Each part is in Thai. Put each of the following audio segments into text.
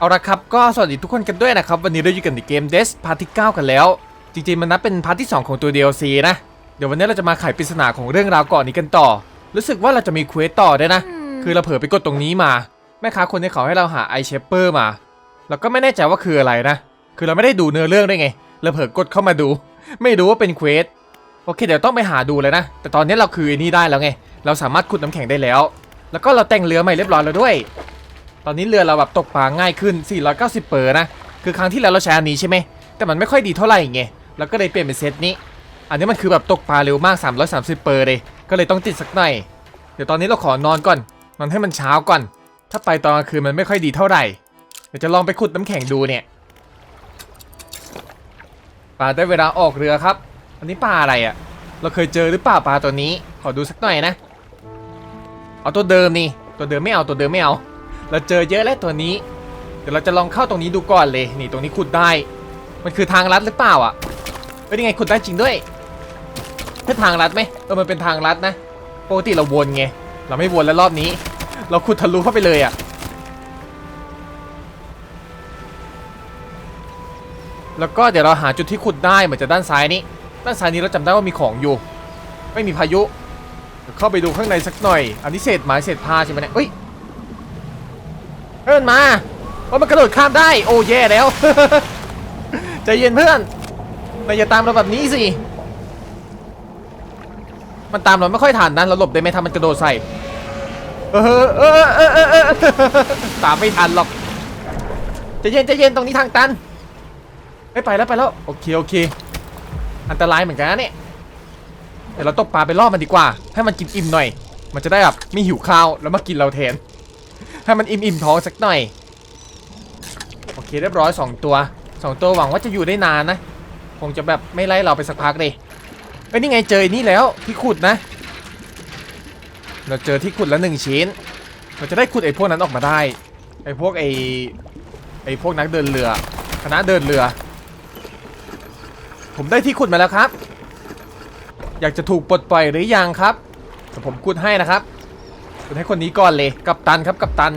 เอาละครับก็สวัสดีทุกคนกันด้วยนะครับ วันนี้เราอยู่กันในเกม Des พาร์ทที่9กันแล้ว จริงๆมันนับเป็นพาร์ทที่ 2 ของตัว DLC นะ เดี๋ยววันนี้เราจะมาไขปริศนาของเรื่องราวก่อนนี้กันต่อ รู้สึกว่าเราจะมีเควสต่อด้วยนะ คือเราเผลอไปกดตรงนี้มา แม่ค้าคนนี้เขาให้เราหาไอเชปเปอร์มา เราก็ไม่แน่ใจว่าคืออะไรนะ คือเราไม่ได้ดูเนื้อเรื่องได้วยไง เราเผลอกดเข้ามาดู ไม่รู้ว่าเป็นเควสโอเคเดี๋ยวต้องไปหาดูเลยนะ แต่ตอนนี้เราคือไอ้นี่ได้แล้วไง เราสามารถขุดน้ำแข็งได้แล้ว แล้วก็เราแต่งเรือใหม่เรียบร้อยแล้วด้วยต อนนี้เรือเราแบบตกปลาง่ายขึ้น 490 เปอร์นะ คือครั้งที่แล้วเราใช้อันนี้ใช่ไหม แต่มันไม่ค่อยดีเท่าไหร่ไงแล้วก็เลยเปลี่ยนเป็นเซตนี้ อันนี้มันคือแบบตกปลาเร็วมาก 330 เปอร์เลย ก็เลยต้องติดสักหน่อย เดี๋ยวตอนนี้เราขอนอนก่อน นอนให้มันเช้าก่อน ถ้าไปตอนกลางคืนมันไม่ค่อยดีเท่าไหร่ เดี๋ยวจะลองไปขุดน้ำแข็งดูเนี่ย ปลาได้เวลาออกเรือครับ อันนี้ปลาอะไรอะ่ะ เราเคยเจอหรือเปล่าปลาตัวนี้ ขอดูสักหน่อยนะ เอาตัวเดิมนี่ ตัวเดิมไม่เอา ตัวเดิมไม่เอา เราเจอเยอะแล้วตัวนี้ เดี๋ยวเราจะลองเข้าตรงนี้ดูก่อนเลย นี่ตรงนี้ขุดได้ มันคือทางลัดหรือเปล่าอะเป็นยังไงขุดได้จริงด้วยใช่ทางลัดไหมเออมันเป็นทางลัดนะปกติเราวนไงเราไม่วนแล้วรอบนี้ เราขุดทะลุเข้าไปเลยอะแล้วก็เดี๋ยวเราหาจุดที่ขุดได้เหมือนจะด้านซ้ายนี้ ด้านซ้ายนี้เราจำได้ว่ามีของอยู่ ไม่มีพายุเดี๋ยวเข้าไปดูข้างในสักหน่อย อันนี้เศษไม้เศษผ้าใช่ไหมเนี่ยเฮ้ย เพื่อนมาว่ามันกระโดดข้ามได้ โอ้แย่แล้ว ใจเย็นเพื่อนนายอย่าตามเราแบบนี้สิ มันตามเราไม่ค่อยทันนะเราหลบได้ไหมถ้ามันกระโดดใส่ เออเออเออเออเออตามไม่ทันหรอกใจเย็นใจเย็นตรงนี้ทางตันไม่ไปแล้วไปแล้วโอเคโอเค อันตรายเหมือนกันนะเนี่ยเดี๋ยวเราตกปลาไปล่อมันดีกว่า ให้มันกินอิ่มหน่อย มันจะได้แบบไม่หิวข้าวแล้วมากินเราแทน ให้มันอิ่มอิ่มท้องสักหน่อย โอเคเรียบร้อยสองตัวสองตัวหวังว่าจะอยู่ได้นานนะ คงจะแบบไม่ไล่เราไปสักพักเลยเอ้ยนี่ไงเจอนี่แล้วที่ขุดนะ เราเจอที่ขุดแล้วหนึ่งชิ้น เราจะได้ขุดไอ้พวกนั้นออกมาได้ ไอ้พวกไอ้ไอ้พวกนักเดินเรือ คณะเดินเรือ ผมได้ที่ขุดมาแล้วครับ อยากจะถูกปลดปล่อยหรือยังครับผมขุดให้นะครับ คุณให้คนนี้ก่อนเลย กัปตันครับกัปตัน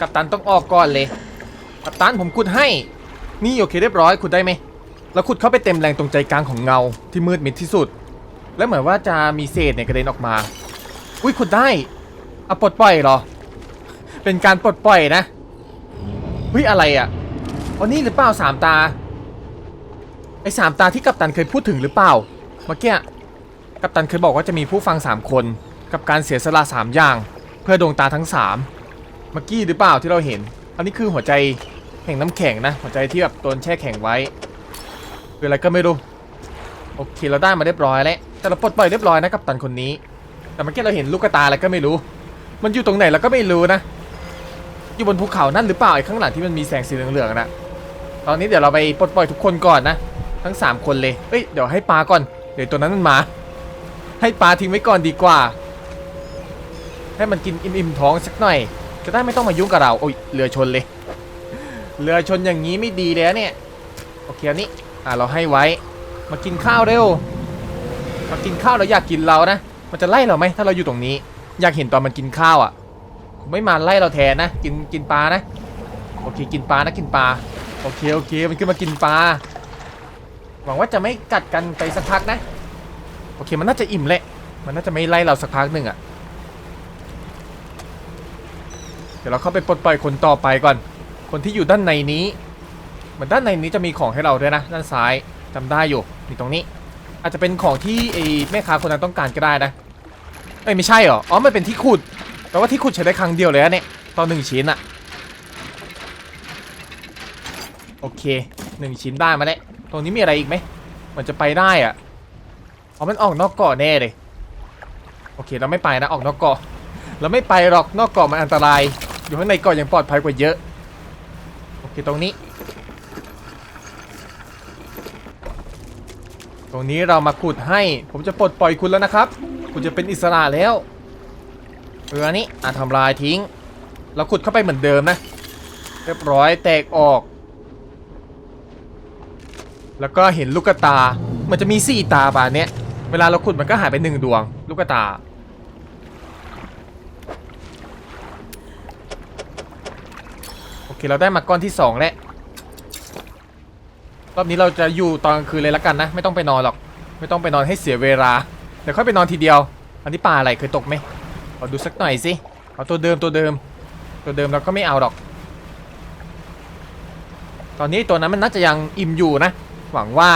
กัปตันต้องออกก่อนเลย กัปตันผมขุดให้ นี่โอเคเรียบร้อยขุดได้ไหมแล้วขุดเข้าไปเต็มแรงตรงใจกลางของเงาที่มืดมิดที่สุด แล้วเหมือนว่าจะมีเศษเนี่ยกระเด็นออกมา อุ้ยขุดได้เอาปลดปล่อยเหรอ เป็นการปลดปล่อยนะเฮ้ยอะไรอะอันนี้หรือเปล่าสามตาไอ้สามตาที่กัปตันเคยพูดถึงหรือเปล่า เมื่อกี้กัปตันเคยบอกว่าจะมีผู้ฟัง3คน กับการเสียสละ3อย่าง เพื่อดวงตาทั้ง3เมื่อกี้หรือเปล่าที่เราเห็น อันนี้คือหัวใจแห่งน้ำแข็งนะ หัวใจที่แบบโดนแช่แข็งไว้คืออะไรก็ไม่รู้โอเคเราได้มาเรียบร้อยแล้วแต่เราปลดปล่อยเรียบร้อยนะกัปตันคนนี้ แต่เมื่อกี้เราเห็นลูกตาอะไรก็ไม่รู้ มันอยู่ตรงไหนเราก็ไม่รู้นะ อยู่บนภูเขานั่นหรือเปล่าไอ้ข้างหลังที่มันมีแสงสีเหลืองๆนะตอนนี้เดี๋ยวเราไปปลดปล่อยทุกคนก่อนนะทั้ง 3 คนเลยเอ้ยเดี๋ยวให้ปลาก่อนเดี๋ยวตัวนั้นมันมา ให้ปลาทิ้งไว้ก่อนดีกว่า ให้มันกินอิ่มๆท้องสักหน่อย จะได้ไม่ต้องมายุ่งกับเราโอ้ยเรือชนเลย เรือชนอย่างนี้ไม่ดีเลยนะเนี่ยโอเคอันนี้อ่าเราให้ไว้ มากินข้าวเร็วมากินข้าวแล้วอยากกินเรานะมันจะไล่เราไหมถ้าเราอยู่ตรงนี้ อยากเห็นตอนมันกินข้าวอะไม่มาไล่เราแทนนะ กินกินปลานะโอเคกินปลานะกินปลาโอเคโอเคมันขึ้นมากินปลาหวังว่าจะไม่กัดกันไปสักพักนะ โอเคมันน่าจะอิ่มแหละ มันน่าจะไม่ไล่เราสักพักหนึ่งอะเดี๋ยวเราเข้าไปปลดปล่อยคนต่อไปก่อน คนที่อยู่ด้านในนี้เหมือนด้านในนี้จะมีของให้เราด้วยนะ ด้านซ้ายจำได้อยู่นี่ตรงนี้ อาจจะเป็นของที่ไอ้แม่ค้าคนนั้นต้องการก็ได้นะเอ้ยไม่ใช่เหรออ๋อมันเป็นที่ขุดแต่ว่าที่ขุดใช้ได้ครั้งเดียวเลยนะเนี่ยตอนหนึ่งชิ้นอะโอเคหนึ่งชิ้นได้มาแล้วตรงนี้มีอะไรอีกไหมมันจะไปได้อะอ๋อมันออกนอกเกาะแน่เลยโอเคเราไม่ไปนะออกนอกเกาะเราไม่ไปหรอกนอกเกาะมันอันตราย อยู่ข้างในเกาะยังปลอดภัยกว่าเยอะ โอเคตรงนี้ ตรงนี้เรามาขุดให้ ผมจะปลดปล่อยคุณแล้วนะครับ คุณจะเป็นอิสระแล้วเรือนี้อะทำลายทิ้ง เราขุดเข้าไปเหมือนเดิมนะ เรียบร้อยแตกออก แล้วก็เห็นลูกตา มันจะมีสี่ตาป่ะเนี้ย เวลาเราขุดมันก็หายไปหนึ่งดวง ลูกตา โอเคเราได้มาก้อนที่สองแล้วรอบนี้เราจะอยู่ตอนกลางคืนเลยละกันนะ ไม่ต้องไปนอนหรอก ไม่ต้องไปนอนให้เสียเวลาเดี๋ยวค่อยไปนอนทีเดียว อันนี้ปลาอะไรเคยตกไหมขอดูสักหน่อยสิเอาตัวเดิมตัวเดิม ตัวเดิมเราก็ไม่เอาหรอก ตอนนี้ตัวนั้นมันน่าจะยังอิ่มอยู่นะ หวังว่า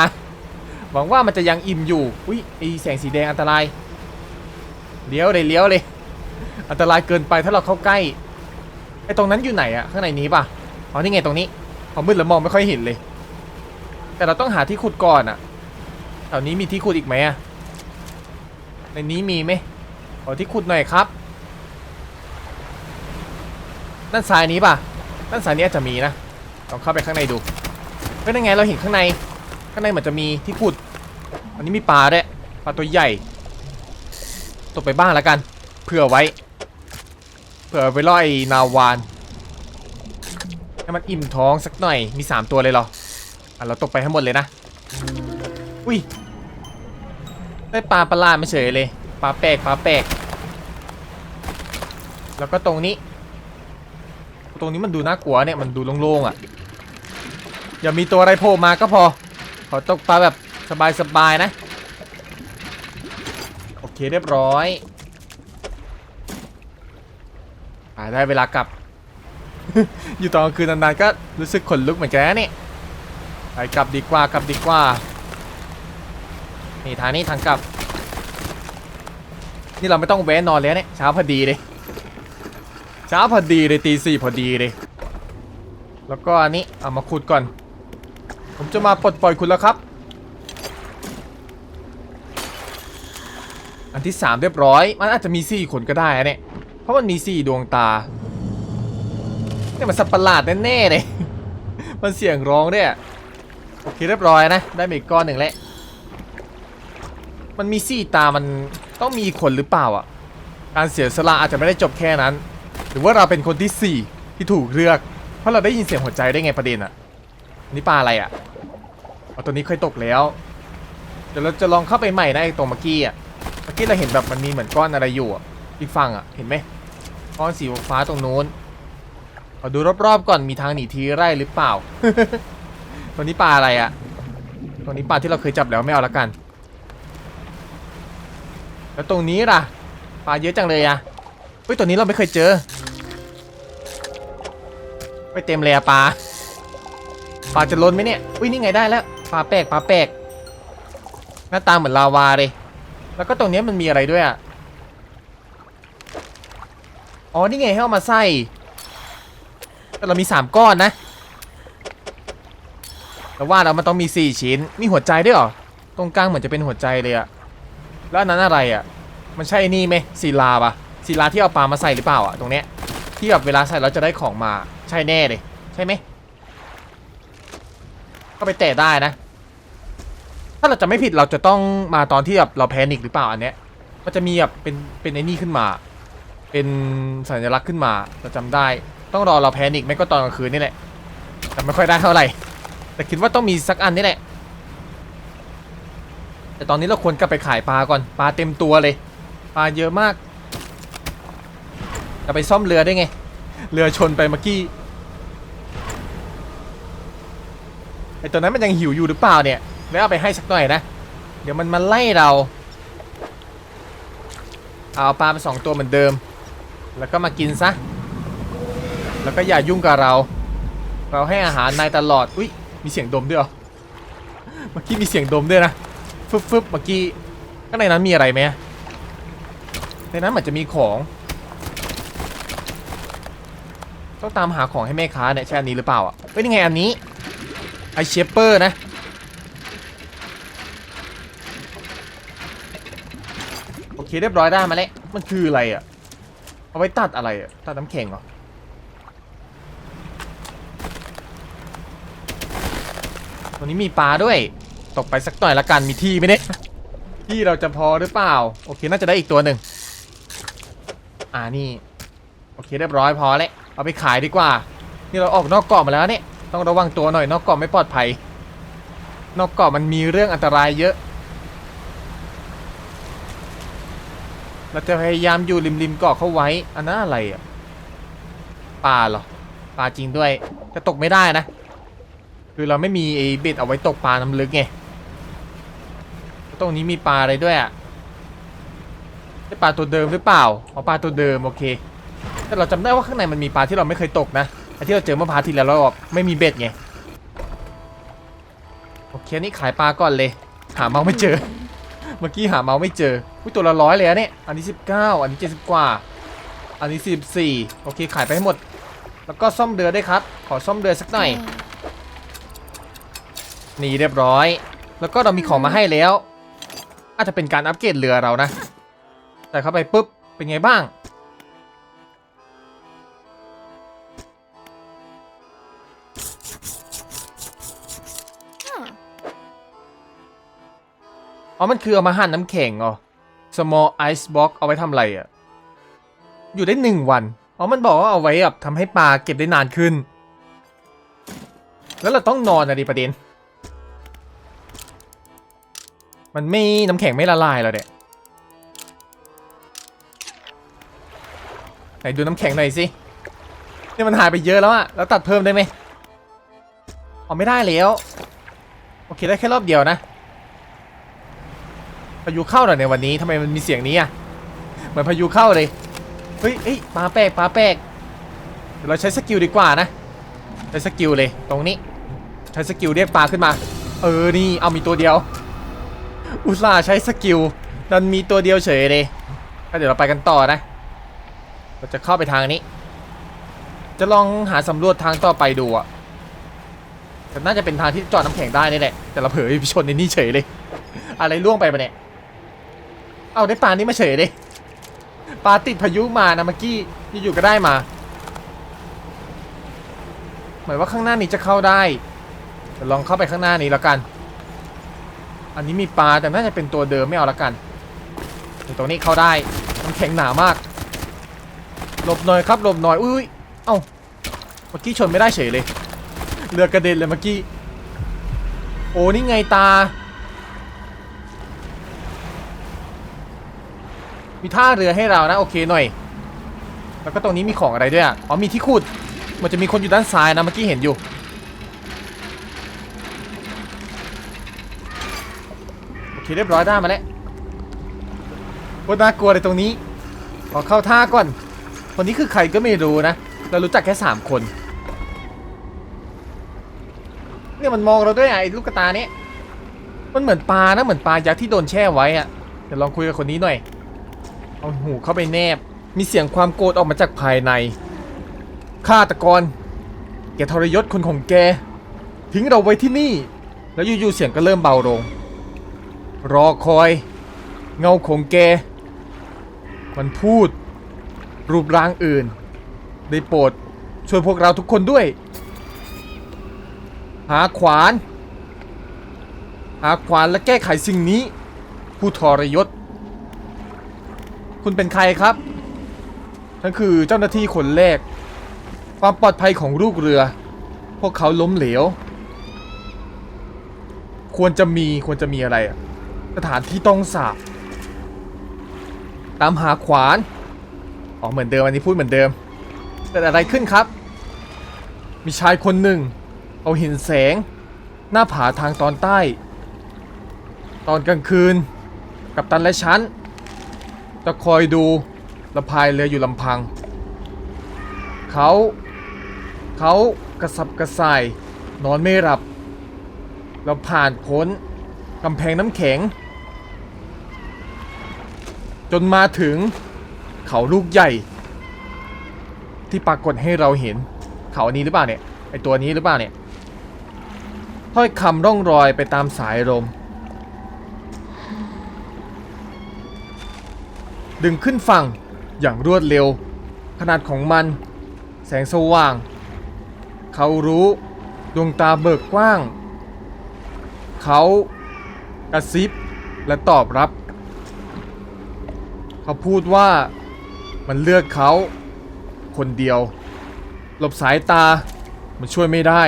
หวังว่ามันจะยังอิ่มอยู่อุ้ยไอแสงสีแดงอันตรายเลี้ยวเลยเลี้ยวเลย อันตรายเกินไปถ้าเราเข้าใกล้ ไอตรงนั้นอยู่ไหนอะข้างในนี้ป่ะอ๋อนี่ไงตรงนี้พอมืดแล้วมองไม่ค่อยเห็นเลย แต่เราต้องหาที่ขุดก่อนอะแถวนี้มีที่ขุดอีกไหมอะในนี้มีไหมขอที่ขุดหน่อยครับด้านซ้ายนี้ป่ะด้านซ้ายนี้อาจจะมีนะลองเข้าไปข้างในดูเป็นยังไงเราเห็นข้างใน ข้างในเหมือนจะมีที่ขุด อันนี้มีปลาด้วยปลาตัวใหญ่ตกไปบ้างแล้วกัน เผื่อไว้ เผื่อไปล่อยนาวานให้มันอิ่มท้องสักหน่อยมี 3 ตัวเลยเหรออะเราตกไปให้หมดเลยนะอุ้ยได้ปลาประหลาดมาเฉยเลยปลาแปลกปลาแปลกแล้วก็ตรงนี้ ตรงนี้มันดูน่ากลัวเนี่ยมันดูโล่งๆอะอย่ามีตัวอะไรโผล่มาก็พอ ขอตกปลาแบบสบายๆนะ โอเคเรียบร้อย อ่าได้เวลากลับ อยู่ตอนกลางคืนนานๆก็รู้สึกขนลุกเหมือนกันนะเนี่ยไปกลับดีกว่ากลับดีกว่า นี่ทางนี้ทางกลับ นี่เราไม่ต้องแวะนอนแล้วเนี่ยเช้าพอดีเลยเช้าพอดีเลยตีสี่พอดีเลย แล้วก็อันนี้เอามาขุดก่อน ผมจะมาปลดปล่อยคุณแล้วครับ อันที่3เรียบร้อย มันอาจจะมี4คนก็ได้เนี่ย ราะมันมี4ดวงตาเนี่ยมันสัตว์ประหลาดแน่ๆเลย มันเสียงร้องด้วยโอเคเรียบร้อยนะ ได้มาอีกก้อนหนึ่งแล้ว มันมี4ตามันต้องมีคนหรือเปล่าอะ การเสียสละอาจจะไม่ได้จบแค่นั้น หรือว่าเราเป็นคนที่4ที่ถูกเลือก เพราะเราได้ยินเสียงหัวใจได้ไงประเด็นอะ นี่ปลาอะไรอะเอาตัวนี้เคยตกแล้ว เดี๋ยวเราจะลองเข้าไปใหม่นะไอ้ตรงเมื่อกี้อะ เมื่อกี้เราเห็นแบบมันมีเหมือนก้อนอะไรอยู่อะ อีกฝั่งอะ เห็นไหม ก้อนสีฟ้าตรงนู้นขอดูรอบๆก่อนมีทางหนีทีไร่หรือเปล่า ตัวนี้ปลาอะไรอะตัวนี้ปลาที่เราเคยจับแล้วไม่เอาละกัน แล้วตรงนี้ล่ะปลาเยอะจังเลยอะเฮ้ยตัวนี้เราไม่เคยเจอไปเต็มเลยอะปลาปลาจะล้นไหมเนี่ยอุ้ยนี่ไงได้แล้วปลาแปลกปลาแปลกหน้าตาเหมือนลาวาเลย แล้วก็ตรงนี้มันมีอะไรด้วยอะ อ๋อ นี่ไงให้เอามาใส่ แต่เรามี3ก้อนนะแต่ว่าเรามันต้องมี4ชิ้น มีหัวใจด้วยเหรอ ตรงกลางเหมือนจะเป็นหัวใจเลยอะแล้วนั้นอะไรอะมันใช่นี่ไหมศิลาปะศิลาที่เอาปลามาใส่หรือเปล่าอะตรงเนี้ย ที่แบบเวลาใส่เราจะได้ของมา ใช่แน่เลย ใช่ไหมก็ไปแตะได้นะ ถ้าเราจะไม่ผิดเราจะต้องมาตอนที่แบบเราแพนิคหรือเปล่าอันเนี้ย มันจะมีแบบเป็นเป็นไอ้นี่ขึ้นมา เป็นสัญลักษณ์ขึ้นมาเราจำได้ ต้องรอเราแพนิคไม่ก็ตอนกลางคืนนี่แหละแต่ไม่ค่อยได้เท่าไหร่ แต่คิดว่าต้องมีสักอันนี่แหละ แต่ตอนนี้เราควรกลับไปขายปลาก่อนปลาเต็มตัวเลยปลาเยอะมากจะไปซ่อมเรือได้ไง เรือชนไปเมื่อกี้ไอตัวนั้นมันยังหิวอยู่หรือเปล่าเนี่ยแล้วเอาไปให้สักหน่อยนะ เดี๋ยวมันมาไล่เรา เอาปลาไปสองตัวเหมือนเดิม แล้วก็มากินซะ แล้วก็อย่ายุ่งกับเรา เราให้อาหารนายตลอด อุ้ยมีเสียงดมด้วยเหรอ เมื่อกี้มีเสียงดมด้วยนะ ฟึบฟึบเมื่อกี้ ข้างในนั้นมีอะไรไหมในนั้นมือนจะมีของ ต้องตามหาของให้แม่ค้าเนี่ยใช่อันนี้หรือเปล่าอะเฮ้ยนี่ไงอันนี้ ไอเชฟเปอร์นะโอเคเรียบร้อยได้มาแล้ว มันคืออะไรอะ เอาไว้ตัดอะไรอะตัดน้ำแข็งเหรอตัวนี้มีปลาด้วย ตกไปสักหน่อยละกัน มีที่ไหมเนี่ย ที่เราจะพอหรือเปล่า โอเค น่าจะได้อีกตัวหนึ่ง อ่านี่ โอเคเรียบร้อยพอแล้วเอาไปขายดีกว่า นี่เราออกนอกเกาะมาแล้วเนี่ย ต้องระวังตัวหน่อย นอกเกาะไม่ปลอดภัย นอกเกาะมันมีเรื่องอันตรายเยอะ เราจะพยายามอยู่ริมริมๆเกาะเข้าไว้ อันนั้นอะไรอะปลาเหรอปลาจริงด้วยแต่ตกไม่ได้นะ คือเราไม่มีไอ้เบ็ดเอาไว้ตกปลาน้ำลึกไงตรงนี้มีปลาอะไรด้วยอะใช่ปลาตัวเดิมหรือเปล่าอ๋อปลาตัวเดิมโอเค แต่เราจำได้ว่าข้างในมันมีปลาที่เราไม่เคยตกนะไอ้ที่เราเจอเมื่อพาทีแล้วเราบอกไม่มีเบ็ดไงโอเคนี่ขายปลาก่อนเลย หาเมาไม่เจอ เมื่อกี้หาเมาส์ไม่เจออุ้ยตัวละร้อยเลยอะเนี่ย อันนี้ 19 อันนี้ 70 กว่า อันนี้ 44 โอเค ขายไปให้หมด แล้วก็ซ่อมเดือด้ครับ ขอซ่อมเดือสักหน่อย นี่เรียบร้อย แล้วก็เรามีของมาให้แล้ว อาจจะเป็นการอัปเกรดเรือเรานะ แต่เข้าไปปุ๊บ เป็นไงบ้าง อ๋อ มันคือเอามาหั่นน้ำแข็งเหรอ small ice box เอาไว้ทำอะไรอะ่ะ อยู่ได้หนึ่งวัน อ๋อ มันบอกว่าเอาไว้แบบทำให้ปลาเก็บได้นานขึ้น แล้วเราต้องนอนอะดิประเด็น มันไม่น้ำแข็งไม่ละลายแล้วเนี่ยไหนดูน้ำแข็งหน่อยสิเนี่ยมันหายไปเยอะแล้วอะแล้วตัดเพิ่มได้ไหมอ๋อไม่ได้แล้ว โอเคได้แค่รอบเดียวนะ พายุเข้าหน่อยในวันนี้ทำไมมันมีเสียงนี้อะเหมือนพายุเข้าเลยเฮ้ยเอ้ยปลาแปลกปลาแปลกเดี๋ยวเราใช้สกิลดีกว่านะใช้สกิลเลยตรงนี้ ใช้สกิลเรียกปลาขึ้นมา เออนี่เอามีตัวเดียว อุตส่าห์ใช้สกิลดันมีตัวเดียวเฉยเลยก็เดี๋ยวเราไปกันต่อนะเราจะเข้าไปทางนี้ จะลองหาสำรวจทางต่อไปดูอะแต่น่าจะเป็นทางที่จอดน้ำแข็งได้นี่แหละแต่เราเผลอไปชนในนี่เฉยเลย อะไรล่วงไปปะเนี่ย เอาได้ปลานี้มาเฉยเลยปลาติดพายุมานะเมื่อกี้อยู่ๆก็ได้มา หมือนว่าข้างหน้านี้จะเข้าได้เดี๋ยวลองเข้าไปข้างหน้านี้แล้วกัน อันนี้มีปลาแต่น่าจะเป็นตัวเดิมไม่เอาละกันตรงนี้เข้าได้มันแข็งหนามากหลบหน่อยครับหลบหน่อยอุ้ยเอ้าเมื่อกี้ชนไม่ได้เฉยเลยเรือกระเด็นเลยเมื่อกี้ โอ้นี่ไงตา มีท่าเรือให้เรานะโอเคหน่อย แล้วก็ตรงนี้มีของอะไรด้วยอะอ๋อมีที่ขุด มันจะมีคนอยู่ด้านซ้ายนะเมื่อกี้เห็นอยู่ โอเคเรียบร้อยได้มาแล้วโคตรน่ากลัวเลยตรงนี้ขอเข้าท่าก่อน คนนี้คือใครก็ไม่รู้นะ เรารู้จักแค่ 3 คนเนี่ยมันมองเราด้วยไอ้ลูกกตาเนี้ยมันเหมือนปลานะเหมือนปลายักษ์ที่โดนแช่ไว้อะเดี๋ยวลองคุยกับคนนี้หน่อย เอาหูเข้าไปแนบ มีเสียงความโกรธออกมาจากภายในฆาตกร แกทรยศคนของแก ทิ้งเราไว้ที่นี่ แล้วอยู่ๆเสียงก็เริ่มเบาลง รอคอย เงาของแก มันพูด รูปร่างอื่น ได้โปรดช่วยพวกเราทุกคนด้วย หาขวาน หาขวานและแก้ไขสิ่งนี้ ผู้ทรยศ คุณเป็นใครครับฉันคือเจ้าหน้าที่คนแรก ความปลอดภัยของลูกเรือ พวกเขาล้มเหลว ควรจะมีควรจะมีอะไร สถานที่ต้องสาบตามหาขวานอ๋อเหมือนเดิมอันนี้พูดเหมือนเดิมเกิดอะไรขึ้นครับ มีชายคนหนึ่ง เอาเห็นแสง หน้าผาทางตอนใต้ ตอนกลางคืน กับตันและฉัน จะคอยดูละพายเรืออยู่ลำพัง เขาเขากระสับกระส่าย นอนไม่หลับ เราผ่านพ้นกำแพงน้ำแข็ง จนมาถึงเขาลูกใหญ่ ที่ปรากฏให้เราเห็น เขาอันนี้หรือเปล่าเนี่ยไอตัวนี้หรือเปล่าเนี่ยถ้อยคำร่องรอยไปตามสายลม ดึงขึ้นฝั่งอย่างรวดเร็ว ขนาดของมัน แสงสว่าง เขารู้ดวงตาเบิกกว้าง เขากระซิบและตอบรับ เขาพูดว่ามันเลือกเขาคนเดียว หลบสายตามันช่วยไม่ได้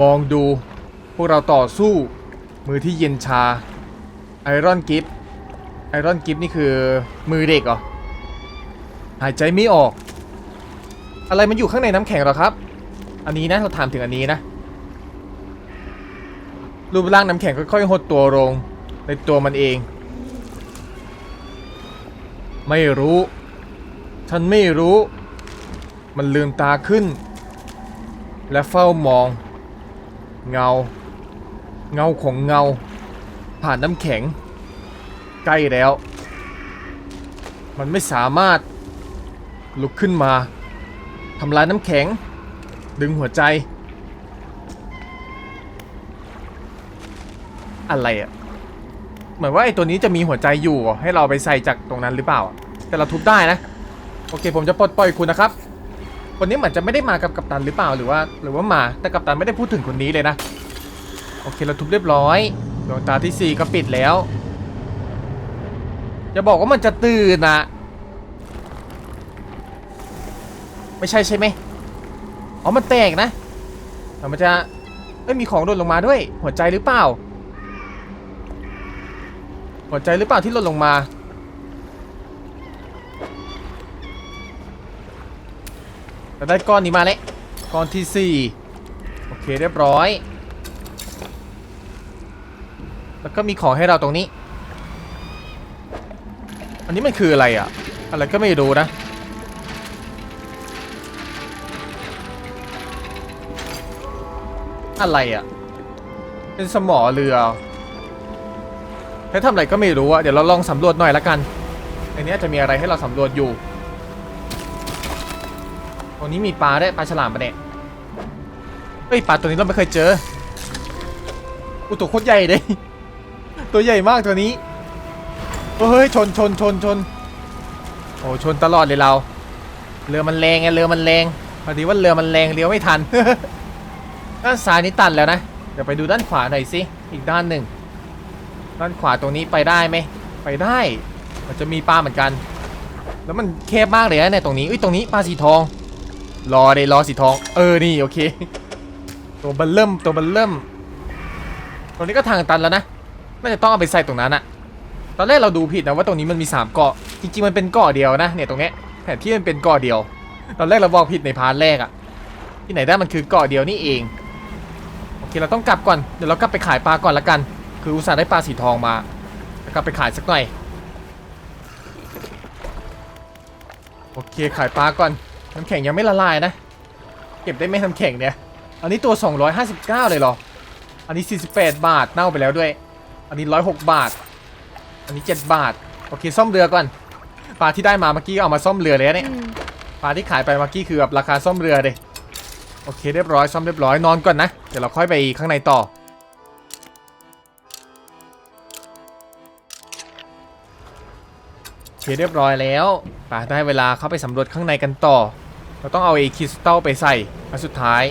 มองดู พวกเราต่อสู้ มือที่เย็นชา ไอรอนกิฟต์ ไอรอนกิฟนี่คือมือเด็กเหรอ หายใจไม่ออก อะไรมันอยู่ข้างในน้ำแข็งเหรอครับ อันนี้นะเราถามถึงอันนี้นะ รูปร่างน้ำแข็งค่อยๆหดตัวลง ในตัวมันเอง ไม่รู้ ฉันไม่รู้ มันลืมตาขึ้น และเฝ้ามอง เงา เงาของเงา ผ่านน้ำแข็ง ใกล้แล้ว มันไม่สามารถลุกขึ้นมาทำลายน้ำแข็ง ดึงหัวใจ อะไรอะ่ะเหมือนว่าไอ้ตัวนี้จะมีหัวใจอยู่ให้เราไปใส่จากตรงนั้นหรือเปล่า แต่เราทุบได้นะ โอเค ผมจะปลดปล่อยคุณนะครับ คนนี้เหมือนจะไม่ได้มากับกัปตันหรือเปล่าหรือว่า หรือว่ามาแต่กัปตันไม่ได้พูดถึงคนนี้เลยนะ โอเคเราทุบเรียบร้อยดวงตาที่สี่ก็ปิดแล้ว จะบอกว่ามันจะตื่นนะไม่ใช่ใช่ไหมอ๋อมันแตกนะแต่มันจะเอ้ยมีของหล่นลงมาด้วย หัวใจหรือเปล่า หัวใจหรือเปล่าที่หล่นลงมาเราได้ก้อนนี้มาแล้วก้อนที่4โอเคเรียบร้อย แล้วก็มีของให้เราตรงนี้ อันนี้มันคืออะไรอะอะไรก็ไม่รู้นะ อะไรอะเป็นสมอเรือให้ทำอะไรก็ไม่รู้อะเดี๋ยวเราลองสำรวจหน่อยละกันอันนี้จะมีอะไรให้เราสำรวจอยู่ตรงนี้มีปลาได้ปลาฉลามปะเนี่ยเฮ้ยปลาตัวนี้เราไม่เคยเจออุตัวโคตรใหญ่เลยตัวใหญ่มากตัวนี้ เฮ้ยชนชนชนชนโอ้ชนตลอดเลยเรา เรือมันแรงไงเรือมันแรงพอดีว่าเรือมันแรงเลี้ยวไม่ทัน ด้านซ้ายนี่ตันแล้วนะ เดี๋ยวไปดูด้านขวาหน่อยสิอีกด้านหนึ่งด้านขวาตรงนี้ไปได้ไหมไปได้ มันจะมีปลาเหมือนกัน แล้วมันแคบมากเลยนะเนี่ยตรงนี้อุ้ยตรงนี้ปลาสีทอง รอเลยรอสีทอง เออนี่โอเค ตัวบันเริ่มตัวบันเริ่ม ตรงนี้ก็ทางตันแล้วนะน่าจะต้องเอาไปใส่ตรงนั้นอะ ตอนแรกเราดูผิดนะว่าตรงนี้มันมี3เกาะจริงๆมันเป็นเกาะเดียวนะเนี่ยตรงเนี้ยแผนที่มันเป็นเกาะเดียว ตอนแรกเราบอกผิดในพาร์ทแรกอะที่ไหนได้มันคือเกาะเดียวนี่เองโอเคเราต้องกลับก่อนเดี๋ยวเรากลับไปขายปลาก่อนละกัน คืออุตส่าห์ได้ปลาสีทองมาแล้วกลับไปขายสักหน่อยโอเคขายปลาก่อนน้ำแข็งยังไม่ละลายนะเก็บได้ไหมน้ำแข็งเนี่ยอันนี้ตัว 259 เลยเหรออันนี้ 48 บาทเน่าไปแล้วด้วย อันนี้ 106 บาท อันนี้ 7 บาท โอเคซ่อมเรือก่อน ปลาที่ได้มาเมื่อกี้ก็เอามาซ่อมเรือเลยนะเนี่ย ปลาที่ขายไปเมื่อกี้คือแบบราคาซ่อมเรือเลยโอเคเรียบร้อยซ่อมเรียบร้อยนอนก่อนนะ เดี๋ยวเราค่อยไปข้างในต่อ โอเคเรียบร้อยแล้วป่าได้เวลาเข้าไปสำรวจข้างในกันต่อ เราต้องเอาไอ้คริสตัลไปใส่อันสุดท้าย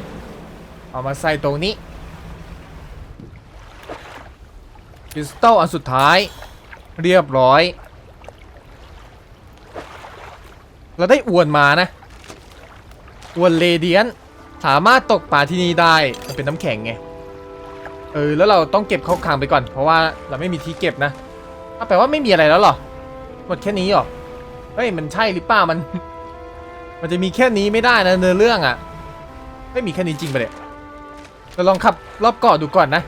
เอามาใส่ตรงนี้คริสตัลอันสุดท้าย เรียบร้อย เราได้อวนมานะ อวนเลเดียน สามารถตกปลาที่นี่ได้ มันเป็นน้ำแข็งไง เออ แล้วเราต้องเก็บเข้าคลังไปก่อน เพราะว่าเราไม่มีที่เก็บนะอ้าแปลว่าไม่มีอะไรแล้วหรอ หมดแค่นี้หรอ เฮ้ย มันใช่หรือเปล่ามัน มันจะมีแค่นี้ไม่ได้นะเนื้อเรื่องอะ่ะ ไม่มีแค่นี้จริงปะเนี่ยเราลองขับรอบเกาะดูก่อนนะ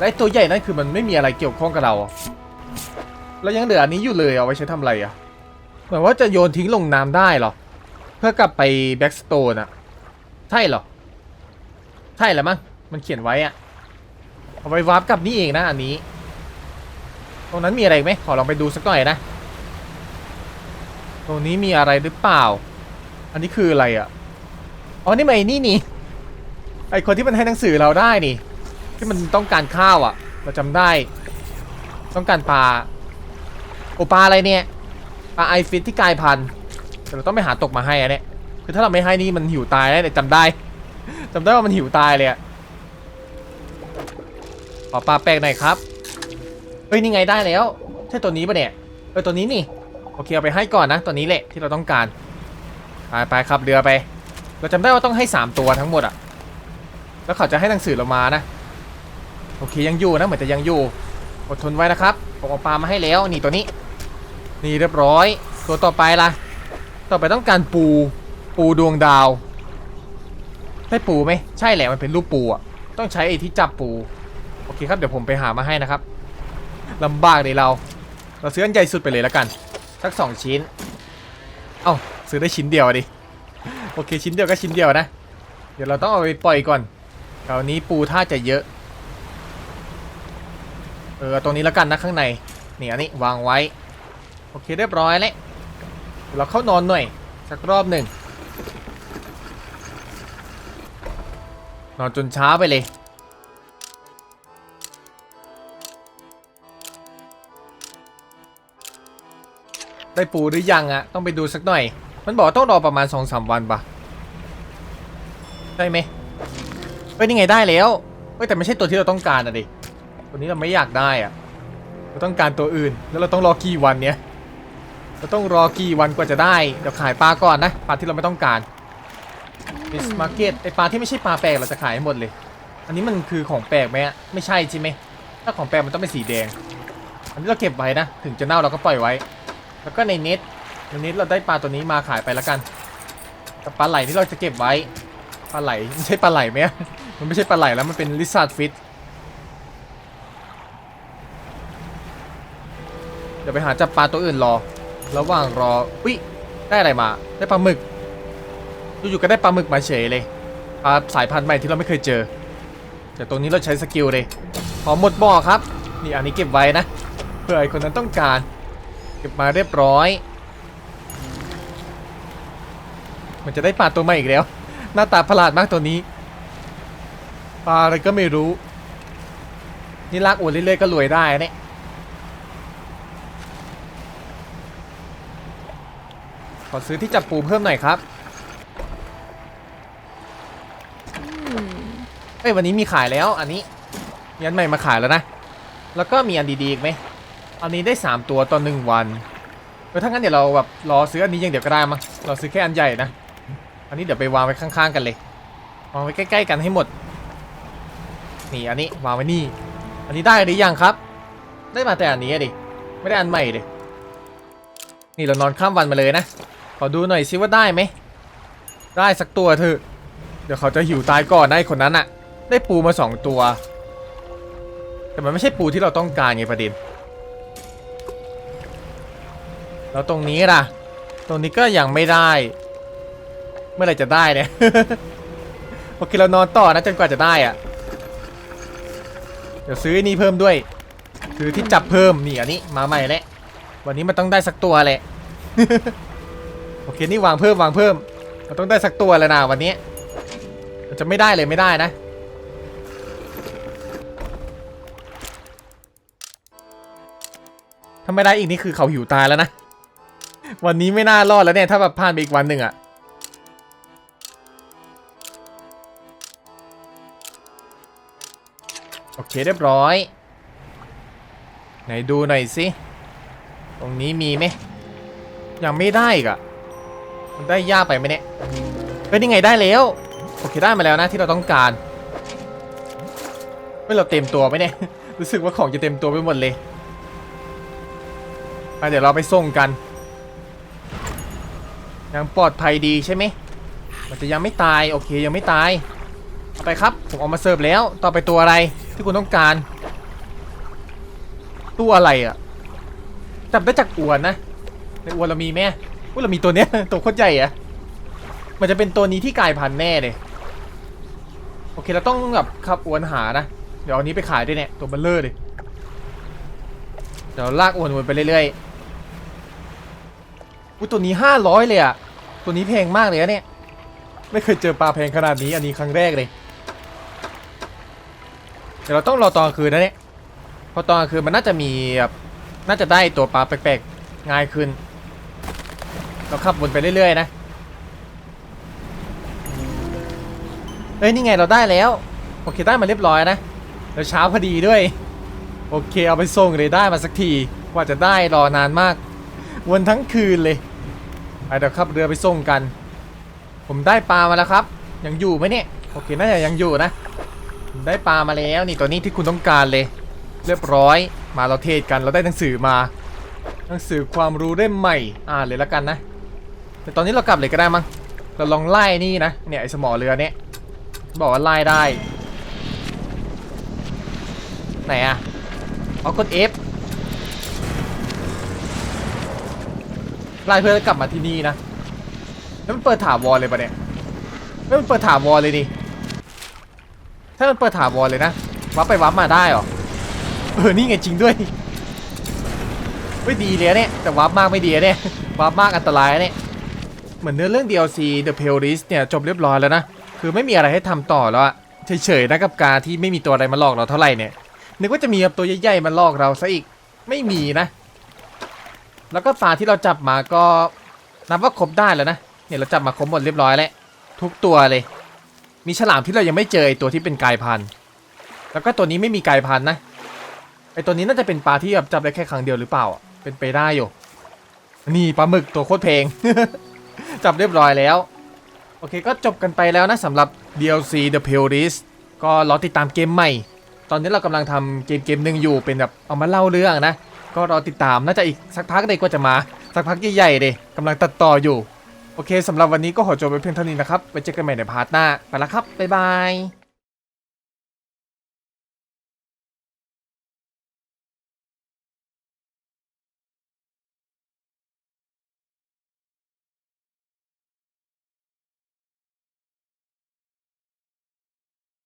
และตัวใหญ่นั่นคือมันไม่มีอะไรเกี่ยวข้องกับเราแล้วยังเหลืออันนี้อยู่เลยเอาไว้ใช้ทำอะไรอะ่ะเหมือนว่าจะโยนทิ้งลงน้ำได้เหรอ เพื่อกลับไปแบ็กสโตนอะใช่เหรอ ใช่แหละมั้งมันเขียนไว้อะเอาไว้วาร์ปกลับนี่เองนะอันนี้ ตรงนั้นมีอะไรไหมขอลองไปดูสักหน่อยนะ ตรงนี้มีอะไรหรือเปล่า อันนี้คืออะไรอะอ๋อนี่มันไอ้นี่นี่ไอคนที่มันให้หนังสือเราได้นี่ ที่มันต้องการข้าวอะเราจำได้ ต้องการปลาโอปลาอะไรเนี่ยปลาไอฟิตที่กลายพันธุ์แต่เราต้องไปหาตกมาให้อะเนี่ยคือถ้าเราไม่ให้นี่มันหิวตายแน่เลยจำได้จำได้ว่ามันหิวตายเลยอะขอปลาแปลกหน่อยครับเฮ้ยนี่ไงได้แล้วใช่ตัวนี้ปะเนี่ยเออตัวนี้นี่โอเคเอาไปให้ก่อนนะตัวนี้แหละที่เราต้องการไปไปขับเรือไป เราจำได้ว่าต้องให้ 3 ตัวทั้งหมดอะแล้วเขาจะให้หนังสือเรามานะ โอเคยังอยู่นะเหมือนจะยังอยู่อดทนไว้นะครับผมเอาปลามาให้แล้วนี่ตัวนี้ นี่เรียบร้อย ตัวต่อไปล่ะ ต่อไปต้องการปูปูดวงดาวได้ปูไหมใช่แหละมันเป็นรูปปูอะต้องใช้ไอ้ที่จับปูโอเคครับเดี๋ยวผมไปหามาให้นะครับลำบากเลยเรา เราซื้ออันใหญ่สุดไปเลยแล้วกัน สักสองชิ้นเอ้าซื้อได้ชิ้นเดียวดิโอเคชิ้นเดียวก็ชิ้นเดียวนะ เดี๋ยวเราต้องเอาไปปล่อยก่อนแถวนี้ปูท่าจะเยอะ เออตรงนี้แล้วกันนะข้างในนี่อันนี้วางไว้ โอเคเรียบร้อยแล้วเดี๋ยเราเข้านอนหน่อยสักรอบหนึ่งนอนจนเช้าไปเลยได้ปูหรือยังอะต้องไปดูสักหน่อย มันบอกว่าต้องรอประมาณ2องสวันปะได้ไหมเฮ้ยนี่ไงได้แล้วเฮ้ยแต่ไม่ใช่ตัวที่เราต้องการอะดิ ตัวนี้เราไม่อยากได้อะเราต้องการตัวอื่น แล้วเราต้องรอกี่วันเนี้ยเราต้องรอกี่วันกว่าจะได้ เดี๋ยวขายปลาก่อนนะ ปลาที่เราไม่ต้องการมิสมาร์เก็ตไอปลาที่ไม่ใช่ปลาแปลกเราจะขายให้หมดเลย อันนี้มันคือของแปลกไหมอะไม่ใช่ใช่ไหม ถ้าของแปลกมันต้องเป็นสีแดง อันนี้เราเก็บไว้นะ ถึงจะเน่าเราก็ปล่อยไว้ แล้วก็ในเน็ตในเน็ตเราได้ปลาตัวนี้มาขายไปแล้วกันแต่ปลาไหลที่เราจะเก็บไว้ ปลาไหลไม่ใช่ปลาไหลไหมมันไม่ใช่ปลาไหลแล้วมันเป็นลิซาร์ดฟิต เดี๋ยวไปหาจับปลาตัวอื่นรอ ระหว่างรอ อุ้ยได้อะไรมา ได้ปลาหมึก อยู่ๆก็ได้ปลาหมึกมาเฉยเลย ปลาสายพันธุ์ใหม่ที่เราไม่เคยเจอ แต่ตรงนี้เราใช้สกิลเลย พอหมดบ่อครับ นี่อันนี้เก็บไว้นะ เพื่อไอคนนั้นต้องการ เก็บมาเรียบร้อย มันจะได้ปลาตัวใหม่อีกแล้ว หน้าตาประหลาดมากตัวนี้ ปลาอะไรก็ไม่รู้ นี่ลากอวนเรื่อยๆก็รวยได้เนี่ย ขอซื้อที่จับปูเพิ่มหน่อยครับเอ้ยวันนี้มีขายแล้วอันนี้มีอันใหม่มาขายแล้วนะ แล้วก็มีอันดีๆอีกไหมอันนี้ได้ 3 ตัวต่อหนึ่งวันเออถ้างั้นเดี๋ยวเราแบบรอซื้ออันนี้อย่างเดียวก็ได้มั้งเราซื้อแค่อันใหญ่นะ อันนี้เดี๋ยวไปวางไว้ข้างๆกันเลยวางไว้ใกล้ๆกันให้หมด นี่อันนี้วางไว้นี่ อันนี้ได้หรือยังครับ ได้มาแต่อันนี้อะดิ ไม่ได้อันใหม่ดิ นี่เรานอนข้ามวันมาเลยนะ ขอดูหน่อยซิว่าได้ไหม ได้สักตัวเถอะ เดี๋ยวเขาจะหิวตายก่อนไอ้คนนั้นอะได้ปูมาสองตัว แต่มันไม่ใช่ปูที่เราต้องการไงประเด็นแล้วตรงนี้ล่ะ ตรงนี้ก็ยังไม่ได้ เมื่อไรจะได้เนี่ย โอเคเรานอนต่อนะจนกว่าจะได้อะเดี๋ยวซื้ออ้นี่เพิ่มด้วย ซื้อที่จับเพิ่มนี่อันนี้มาใหม่แล้ววันนี้มันต้องได้สักตัวแหละ โอเคนี่วางเพิ่มวางเพิ่มมันต้องได้สักตัวแล้วนะวันนี้จะไม่ได้เลยไม่ได้นะถ้าไม่ได้อีกนี่คือเขาหิวตายแล้วนะ วันนี้ไม่น่ารอดแล้วเนี่ย ถ้าแบบผ่านไปอีกวันหนึ่งอะโอเคเรียบร้อย ไหนดูหน่อยสิ ตรงนี้มีไหมยังไม่ได้อีกอะ มันได้ยากไปไหมเนี่ยเฮ้ยนี่ไงได้แล้ว โอเคได้มาแล้วนะที่เราต้องการเฮ้ยเราเต็มตัวไหมเนี่ย รู้สึกว่าของจะเต็มตัวไปหมดเลยอะเดี๋ยวเราไปส่งกัน ยังปลอดภัยดีใช่ไหม มันจะยังไม่ตาย โอเคยังไม่ตายเอาไปครับ ผมเอามาเสิร์ฟแล้ว ต่อไปตัวอะไรที่คุณต้องการ ตัวอะไรอะจับได้จากอวนนะ ในอวนเรามีไหม ว่าเรามีตัวเนี้ยตัวโคตรใหญ่อะมันจะเป็นตัวนี้ที่กลายพันธุ์แน่เลยโอเคเราต้องแบบขับอวนหานะ เดี๋ยวอานี้ไปขายด้วยเนี่ยตัวเบลเลอร์เลยเดี๋ยวลากอวนวนไปเรื่อยๆอุ้ยตัวนี้ห้าร้อยเลยอะตัวนี้แพงมากเลยอะเนี่ยไม่เคยเจอปลาแพงขนาดนี้อันนี้ครั้งแรกเลยเดี๋ยวเราต้องรอตอนคืนนะเนี่ยเพราะตอนคืนมันน่าจะมีแบบน่าจะได้ตัวปลาแปลกๆง่ายขึ้น เราขับวนไปเรื่อยๆนะ เอ้ยนี่ไงเราได้แล้ว โอเคได้มาเรียบร้อยนะแล้วเช้าพอดีด้วย โอเคเอาไปส่งเลยได้มาสักทีกว่าจะได้รอนานมาก วนทั้งคืนเลยไปเดี๋ยวขับเรือไปส่งกัน ผมได้ปลามาแล้วครับ ยังอยู่ไหมเนี่ยโอเคน่าจะยังอยู่นะได้ปลามาแล้วนี่ตัวนี้ที่คุณต้องการเลย เรียบร้อย มาเราเทศกันเราได้หนังสือมา หนังสือความรู้เล่มใหม่อ่านเลยแล้วกันนะ แต่ตอนนี้เรากลับเลยก็ได้มั้งเราลองไล่นี่นะเนี่ยไอ้สมอเรือเนี่ยบอกว่าไล่ได้ ไหนอะเอากด F ไล่เพื่อจะกลับมาที่นี่นะแล้วมันเปิดถาวรเลยปะเนี่ยแล้วมันเปิดถาวรเลยนี่ถ้ามันเปิดถาวรเลยนะวับไปวับมาได้เหรอเออนี่ไงจริงด้วยไม่ดีเลยเนี่ยแต่วับมากไม่ดีเนี่ยวับมากอันตรายเนี่ย เหมือนเนื้อเรื่อง DLC The Pale List เนี่ยจบเรียบร้อยแล้วนะ คือไม่มีอะไรให้ทำต่อแล้วอะเฉยๆนะกับการที่ไม่มีตัวอะไรมาหลอกเราเท่าไหร่เนี่ยนึกว่าจะมีตัวใหญ่ๆมาหลอกเราซะอีกไม่มีนะ แล้วก็ปลาที่เราจับมาก็นับว่าครบได้แล้วนะเนี่ยเราจับมาครบหมดเรียบร้อยแล้วทุกตัวเลย มีฉลามที่เรายังไม่เจอไอตัวที่เป็นกายพันธุ์แล้วก็ตัวนี้ไม่มีกายพันธุ์นะไอตัวนี้น่าจะเป็นปลาที่แบบจับได้แค่ครั้งเดียวหรือเปล่า เป็นไปได้อยู่ นี่ปลาหมึกตัวโคตรเพลง จับเรียบร้อยแล้ว โอเคก็จบกันไปแล้วนะสำหรับ DLC The Pale List ก็รอติดตามเกมใหม่ ตอนนี้เรากำลังทำเกมเกมหนึ่งอยู่เป็นแบบเอามาเล่าเรื่องนะ ก็รอติดตามน่าจะอีกสักพักเลยก็จะมา สักพักใหญ่ๆเลยกำลังตัดต่ออยู่ โอเคสำหรับวันนี้ก็ขอจบไปเพียงเท่านี้นะครับไว้เจอกันใหม่ในพาร์ทหน้าไปละครับบ๊ายบาย